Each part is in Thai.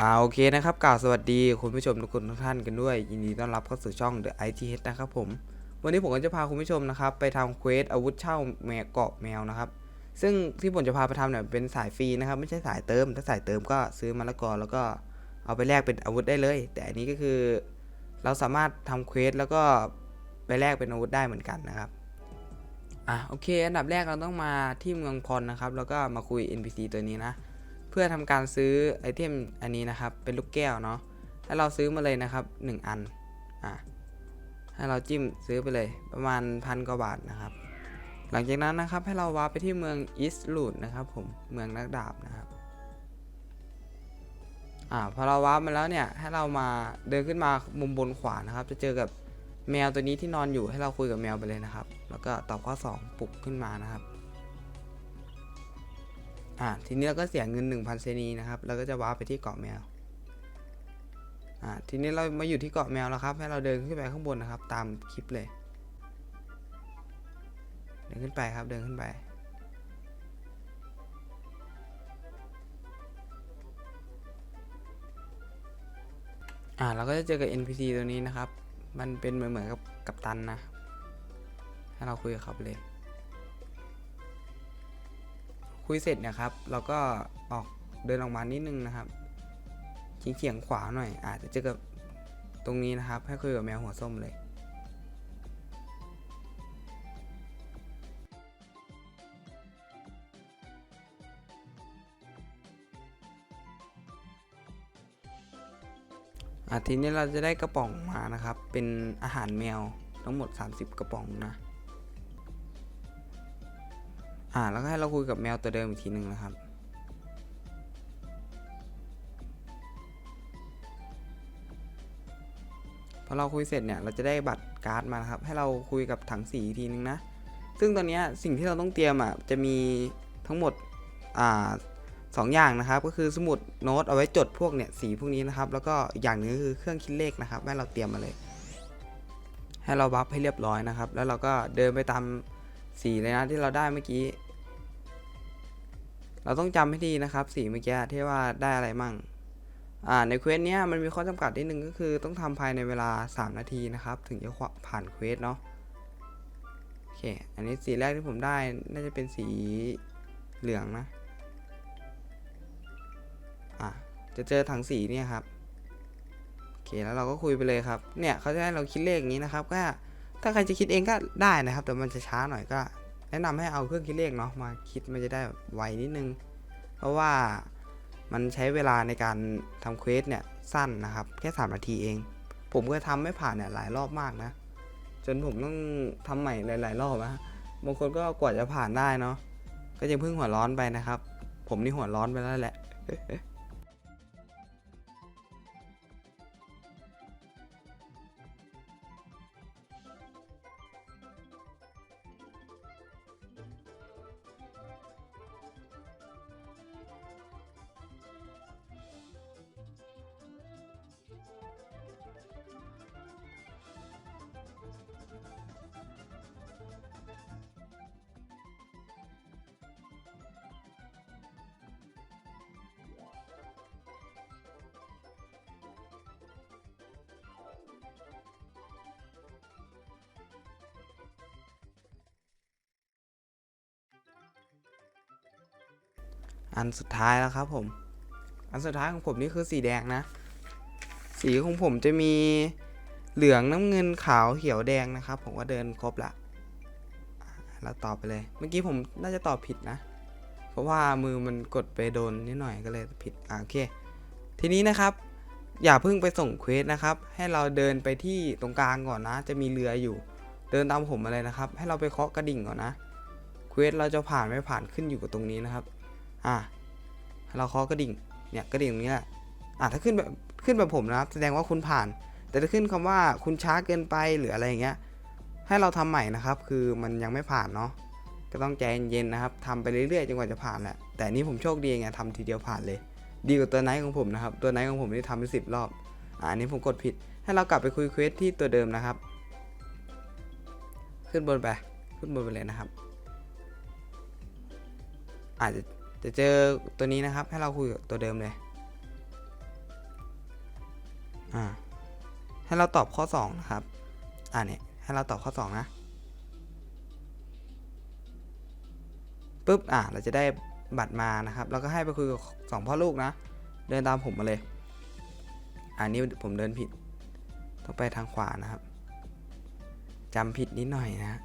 อ่าโอเคนะครับกล่าวสวัสดีคุณผู้ชมทุกคนทุกท่านกันด้วย ยินดีต้อนรับเข้าสู่ช่อง The ITH นะครับผม วันนี้ผมก็จะพาคุณผู้ชมนะครับ ไปทำเควสอาวุธเช่าแมวเกาะแมวนะครับ ซึ่งที่ผมจะพาไปทำเนี่ยเป็นสายฟรีนะครับ ไม่ใช่สายเติม ถ้าสายเติมก็ซื้อมะละกอแล้วก็เอาไปแลกเป็นอาวุธได้เลย แต่อันนี้ก็คือเราสามารถทำเควสแล้วก็ไปแลกเป็นอาวุธได้เหมือนกันนะครับอะโอเค อันดับแรกเราต้องมาที่เมืองพรนะครับ แล้วก็มาคุย NPC ตัวนี้นะ พื่อทำการซื้อไอเทมอันนี้นะครับ เป็นลูกแก้วเนาะให้เราซื้อมาเลยนะครับ 1 อันอะให้เราจิ้มซื้อไปเลยประมาณพันกว่าบาทนะครับ หลังจากนั้นนะครับให้เราวาร์ปไปที่เมืองอิสลูดนะครับผมเมืองนักดาบนะครับอ่าพอเราวาร์ปมาแล้วเนี่ยให้เรามาเดินขึ้นมามุมบนขวานะครับ จะเจอกับแมวตัวนี้ที่นอนอยู่ให้เราคุยกับแมวไปเลยนะครับ แล้วก็ตอบข้อ 2 ปลุกขึ้นมานะครับ อ่าทีนี้เราก็เสียเงิน 1,000 เซนีนะครับเราก็จะว้าร์ไปที่เกาะแมวอ่าทีนี้เรามาอยู่ที่เกาะแมวแล้วครับ ให้เราเดินขึ้นไปข้างบนนะครับ ตามคลิปเลย เดินขึ้นไปครับเดินขึ้นไป อ่าเราก็จะเจอกับ NPC ตัวนี้นะครับ มันเป็นเหมือนเหมือนกับกัปตันนะ ให้เราคุยกับเขาไปเลย คุยเสร็จนะครับเราก็ออกเดินออกมานิดนึงนะครับชิงเฉียงขวาหน่อย อาจจะเจอกับตรงนี้นะครับ ให้คุยกับแมวหัวส้มเลยอะทีนี้เราจะได้กระป๋องมานะครับ เป็นอาหารแมวทั้งหมด 30 กระป๋องนะ อ่าแล้วก็ให้เราคุยกับแมวตัวเดิมอีกทีหนึ่งนะครับ พอเราคุยเสร็จเนี่ยเราจะได้บัตรการ์ดมานะครับ ให้เราคุยกับถังสีอีกทีนึงนะ ซึ่งตอนนี้สิ่งที่เราต้องเตรียมอะจะมีทั้งหมดอ่าสองอย่างนะครับ ก็คือสมุดโน้ตเอาไว้จดพวกเนี่ยสีพวกนี้นะครับ แล้วก็อย่างนึงคือเครื่องคิดเลขนะครับให้เราเตรียมมาเลย ให้เราบัฟให้เรียบร้อยนะครับ แล้วเราก็เดินไปตาม สีเลยนะที่เราได้เมื่อกี้ เราต้องจำให้ดีนะครับสีเมื่อกี้ที่ว่าได้อะไรมั่ง อ่าในเควสเนี้ยมันมีข้อจำกัดนิดนึงก็คือต้องทำภายในเวลา 3 นาทีนะครับ ถึงจะผ่านเควสเนาะโอเค อันนี้สีแรกที่ผมได้น่าจะเป็นสีเหลืองนะ อะจะเจอถังสีเนี่ยครับโอเคแล้วเราก็คุยไปเลยครับ เนี่ยเขาจะให้เราคิดเลขอย่างนี้นะครับก็ ถ้าใครจะคิดเองก็ได้นะครับ แต่มันจะช้าหน่อยก็ แนะนำให้เอาเครื่องคิดเลขเนาะมาคิดมันจะได้ไวนิดนึง เพราะว่ามันใช้เวลาในการทำเควสเนี่ยสั้นนะครับ แค่ 3 นาทีเอง ผมก็ทำไม่ผ่านเนี่ยหลายรอบมากนะ จนผมต้องทำใหม่หลาย ๆ รอบนะบางคนก็กว่าจะผ่านได้เนาะก็จะเพิ่งหัวร้อนไปนะครับ ผมนี่หัวร้อนไปแล้วแหละ อันสุดท้ายแล้วครับผม อันสุดท้ายของผมนี่คือสีแดงนะ สีของผมจะมีเหลืองน้ำเงินขาวเขียวแดงนะครับ ผมก็เดินครบละเราตอบไปเลย เมื่อกี้ผมน่าจะตอบผิดนะ เพราะว่ามือมันกดไปโดนนิดหน่อยก็เลยผิดอะโอเค ทีนี้นะครับ อย่าเพิ่งไปส่งเควสนะครับ ให้เราเดินไปที่ตรงกลางก่อนนะ จะมีเรืออยู่ เดินตามผมมาเลยนะครับ ให้เราไปเคาะกระดิ่งก่อนนะ เควสเราจะผ่านไม่ผ่านขึ้นอยู่กับตรงนี้นะครับ อะให้ เราเคาะกระดิ่ง เนี่ยกระดิ่งตรงนี้แหละอะถ้าขึ้นแบบขึ้นแบบผมนะครับ แสดงว่าคุณผ่าน แต่ถ้าขึ้นคำว่าคุณช้าเกินไปหรืออะไรอย่างเงี้ย ให้เราทำใหม่นะครับ คือมันยังไม่ผ่านเนาะ ก็ต้องใจเย็นๆนะครับทำไปเรื่อยๆจนกว่าจะผ่านแหละ แต่นี้ผมโชคดีไงทำทีเดียวผ่านเลย ดีกว่าตัวไนท์ของผมนะครับ ตัวไนท์ของผมนี่ทำไปสิบรอบ อ่าอันนี้ผมกดผิด ให้เรากลับไปคุยเควสที่ตัวเดิมนะครับ ขึ้นบนไป ขึ้นบนไปเลยนะครับ อาจจะ จะเจอตัวนี้นะครับ ให้เราคุยกับตัวเดิมเลยอ่าให้เราตอบข้อ2นะครับอ่าเนี่ยให้เราตอบข้อ 2 นะปุ๊บอ่าเราจะได้บัตรมานะครับ แล้วก็ให้ไปคุยกับสองพ่อลูกนะ เดินตามผมมาเลย อันนี้ผมเดินผิด ต้องไปทางขวานะครับจำผิดนิดหน่อยนะ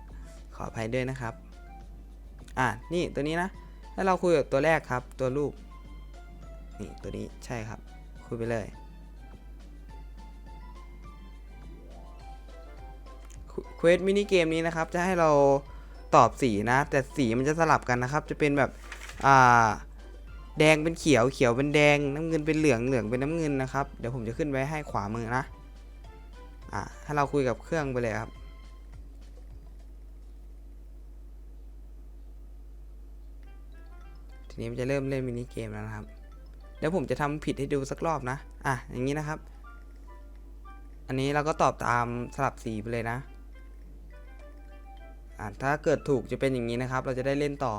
ขออภัยด้วยนะครับ อ่านี่ตัวนี้นะ ให้เราคุยกับตัวแรกครับ ตัวลูกนี่ตัวนี้ใช่ครับ คุยไปเลย เควสมินิเกมนี้นะครับ จะให้เราตอบสีนะ แต่สีมันจะสลับกันนะครับ จะเป็นแบบ อ่า แดงเป็นเขียว เขียวเป็นแดง น้ำเงินเป็นเหลือง เหลืองเป็นน้ำเงินนะครับ เดี๋ยวผมจะขึ้นไว้ให้ขวามือนะ อ่าให้เราคุยกับเครื่องไปเลยครับ ทีนี้มันจะเริ่มเล่นมินิเกมแล้วนะครับ เดี๋ยวผมจะทำผิดให้ดูสักรอบนะ อะ อย่างนี้นะครับ อันนี้เราก็ตอบตามสลับสีไปเลยนะ อะ ถ้าเกิดถูกจะเป็นอย่างนี้นะครับ เราจะได้เล่นต่อ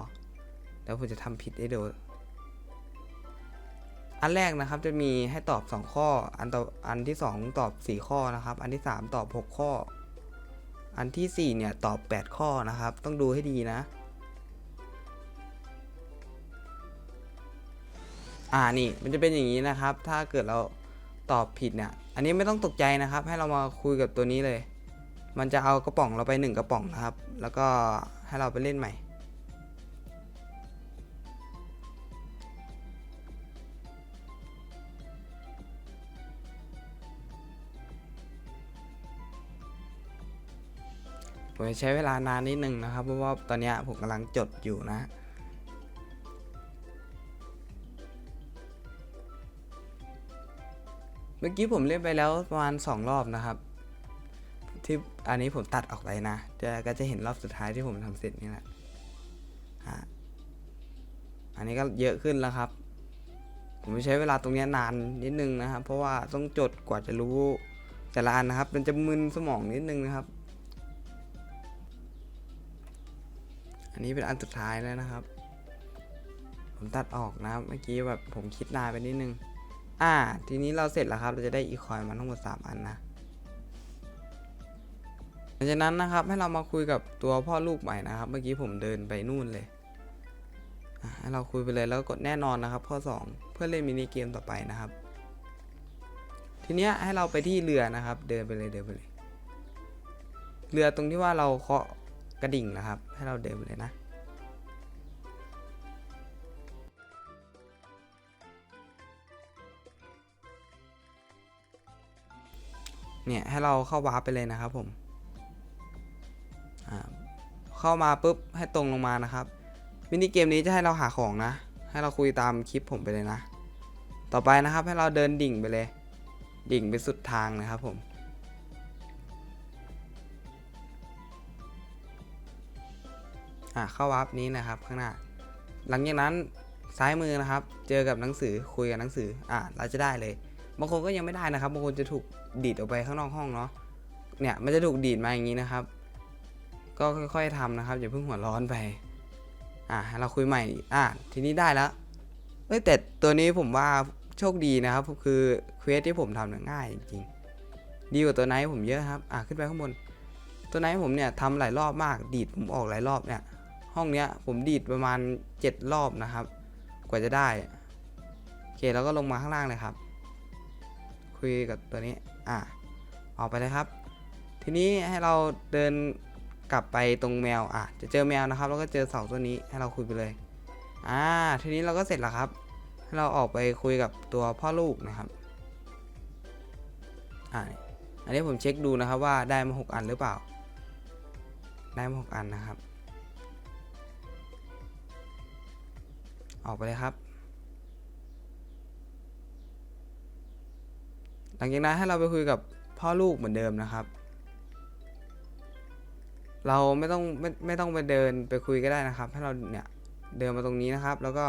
เดี๋ยวผมจะทำผิดให้ดู อันแรกนะครับจะมีให้ตอบ 2 ข้อ อันต่ออันที่ 2 ตอบ 4 ข้อนะครับ อันที่ 3 ตอบ 6 ข้อ อันทีสี่4 เนี่ยตอบ 8 ข้อนะครับ ต้องดูให้ดีนะ อ่านี่มันจะเป็นอย่างนี้นะครับ ถ้าเกิดเราตอบผิดเนี่ย อันนี้ไม่ต้องตกใจนะครับ ให้เรามาคุยกับตัวนี้เลย มันจะเอากระป๋องเราไปหนึ่งกระป๋องนะครับ แล้วก็ให้เราไปเล่นใหม่ ผมจะใช้เวลานานนิดนึงนะครับ เพราะว่าตอนนี้ผมกำลังจดอยู่นะ มื่อกี้ผมเล่นไปแล้วประมาณ 2 รอบนะครับ ที่อันนี้ผมตัดออกไปนะจะก็จะเห็นรอบสุดท้ายที่ผมทำเสร็จนี่แหละฮะอันนี้ก็เยอะขึ้นแล้วครับ ผมใช้เวลาตรงนี้นานนิดนึงนะครับ เพราะว่าต้องจดกว่าจะรู้แต่ละอันนะครับ มันจะมึนสมองนิดนึงนะครับ อันนี้เป็นอันสุดท้ายแล้วนะครับ ผมตัดออกนะเมื่อกี้แบบผมคิดนานไปนิดนึง อ่า ทีนี้เราเสร็จแล้วครับ เราจะได้อีคอยมาทั้งหมด 3 อันนะหลังจากนั้นนะครับ ให้เรามาคุยกับตัวพ่อลูกใหม่นะครับ เมื่อกี้ผมเดินไปนู่นเลยให้เราคุยไปเลยแล้วกกดแน่นอนนะครับ ข้อ 2 เพื่อเล่นมินิเกมต่อไปนะครับ ทีเนี้ยให้เราไปที่เรือนะครับ เดินไปเลยเดินไปเลย เรือตรงที่ว่าเราเคาะกระดิ่งนะครับ ให้เราเดินไปเลยนะ เนี่ยให้เราเข้าวาร์ปไปเลยนะครับผมเข้ามาปุ๊บให้ตรงลงมานะครับมินิเกมนี้จะให้เราหาของนะ ให้เราคุยตามคลิปผมไปเลยนะ ต่อไปนะครับให้เราเดินดิ่งไปเลย ดิ่งไปสุดทางนะครับผมอ่าเข้าวาร์ปนี้นะครับข้างหน้า หลังจากนั้นซ้ายมือนะครับ เจอกับหนังสือคุยกับหนังสืออ่าเราจะได้เลย บางคนก็ยังไม่ได้นะครับบางคนจะถูกดีดออกไปข้างนอกห้องเนาะเนี่ยมันจะถูกดีดมาอย่างนี้นะครับ ก็ค่อยๆทำนะครับอย่าเพิ่งหัวร้อนไปอ่าให้เราคุยใหม่อ่าทีนี้ได้แล้วเอ้ยแต่ตัวนี้ผมว่าโชคดีนะครับคือเควสที่ผมทำเนี่ยง่ายจริงๆดีกว่าตัวไหนผมเยอะครับอ่าขึ้นไปข้างบน ตัวไหนผมเนี่ยทำหลายรอบมาก ดีดผมออกหลายรอบเนี่ย ห้องเนี้ยผมดีดประมาณ 7 รอบนะครับ กว่าจะได้โอเคแล้วก็ลงมาข้างล่างเลยครับ คุยกับตัวนี้ อะ ออกไปเลยครับ ทีนี้ให้เราเดินกลับไปตรงแมว อะ จะเจอแมวนะครับ แล้วก็เจอเสาตัวนี้ ให้เราคุยไปเลย อ่า ทีนี้เราก็เสร็จแล้วครับ ให้เราออกไปคุยกับตัวพ่อลูกนะครับ อ่า อันนี้ผมเช็คดูนะครับว่าได้มา 6 อันหรือเปล่า ได้มา 6 อันนะครับ ออกไปเลยครับ ลังจากนั้นให้เราไปคุยกับพ่อลูกเหมือนเดิมนะครับ เราไม่ต้องไม่ไม่ต้องไปเดินไปคุยก็ได้นะครับ ให้เราเนี่ยเดินมาตรงนี้นะครับ แล้วก็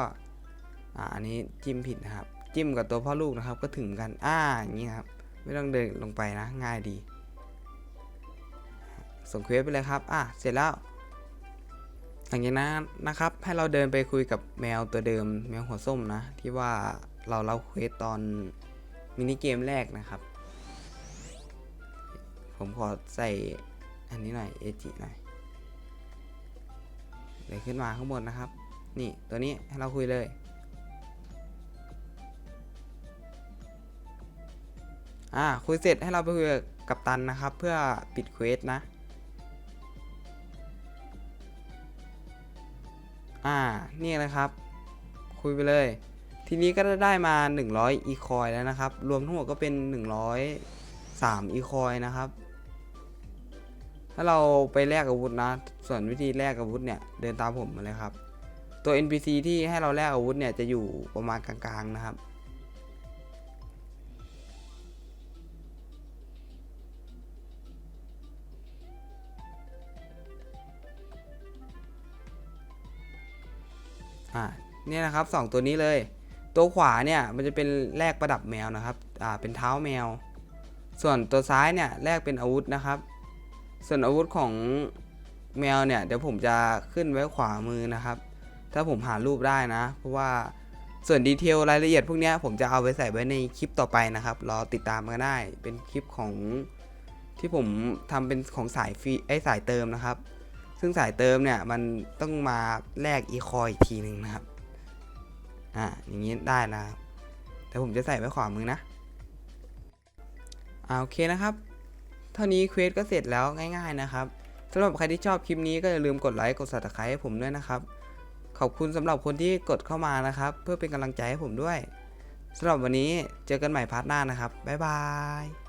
อ่าอันนี้จิ้มผิดนะครับ จิ้มกับตัวพ่อลูกนะครับ ก็ถึงกันอ่าอย่างนี้ครับไม่ต้องเดินลงไปนะ ง่ายดี ส่งเควสไปเลยครับอะเสร็จแล้วหลังจากนั้นนะครับ ให้เราเดินไปคุยกับแมวตัวเดิม แมวหัวส้มนะ ที่ว่าเราเล่าเควสตอน มินิเกมแรกนะครับ ผมขอใส่อันนี้หน่อยเอจิหน่อยเดี๋ยวขึ้นมาข้างบนนะครับ นี่ตัวนี้ให้เราคุยเลย อ่าคุยเสร็จให้เราไปคุยกับตันนะครับ เพื่อปิดเควสนะ อ่า นี่นะครับ คุยไปเลย ทีนี้ก็ได้มา 100 อีคอยแล้วนะครับ รวมทั้งหมดก็เป็น 103 อีคอยนะครับ ถ้าเราไปแลกอาวุธนะ ส่วนวิธีแลกอาวุธเนี่ย เดินตามผมมาเลยครับ ตัว NPC ที่ให้เราแลกอาวุธเนี่ย จะอยู่ประมาณกลางๆนะครับอ่าเนี่ยนะครับสองตัวนี้เลย ตัวขวาเนี่ยมันจะเป็นแลกประดับแมวนะครับ อ่า เป็นเท้าแมว ส่วนตัวซ้ายเนี่ยแลกเป็นอาวุธนะครับ ส่วนอาวุธของแมวเนี่ยเดี๋ยวผมจะขึ้นไว้ขวามือนะครับ ถ้าผมหารูปได้นะ เพราะว่าส่วนดีเทลรายละเอียดพวกนี้ผมจะเอาไปใส่ไว้ในคลิปต่อไปนะครับ รอติดตามกันได้ เป็นคลิปของที่ผมทำเป็นของสายฟรีไอสายเติมนะครับ ซึ่งสายเติมเนี่ยมันต้องมาแลกอีคอยอีกทีหนึ่งนะครับ อ่าอย่างนี้ได้นะครับแต่ผมจะใส่ไว้ขวามือนะอ่าโอเคนะครับ เท่านี้เควสก็เสร็จแล้วง่าย ๆนะครับสำหรับใครที่ชอบคลิปนี้ก็อย่าลืมกดไลค์กด subscribe ให้ผมด้วยนะครับ ขอบคุณสำหรับคนที่กดเข้ามานะครับ เพื่อเป็นกำลังใจให้ผมด้วยสำหรับวันนี้เจอกันใหม่พาร์ทหน้านะครับบ๊ายบาย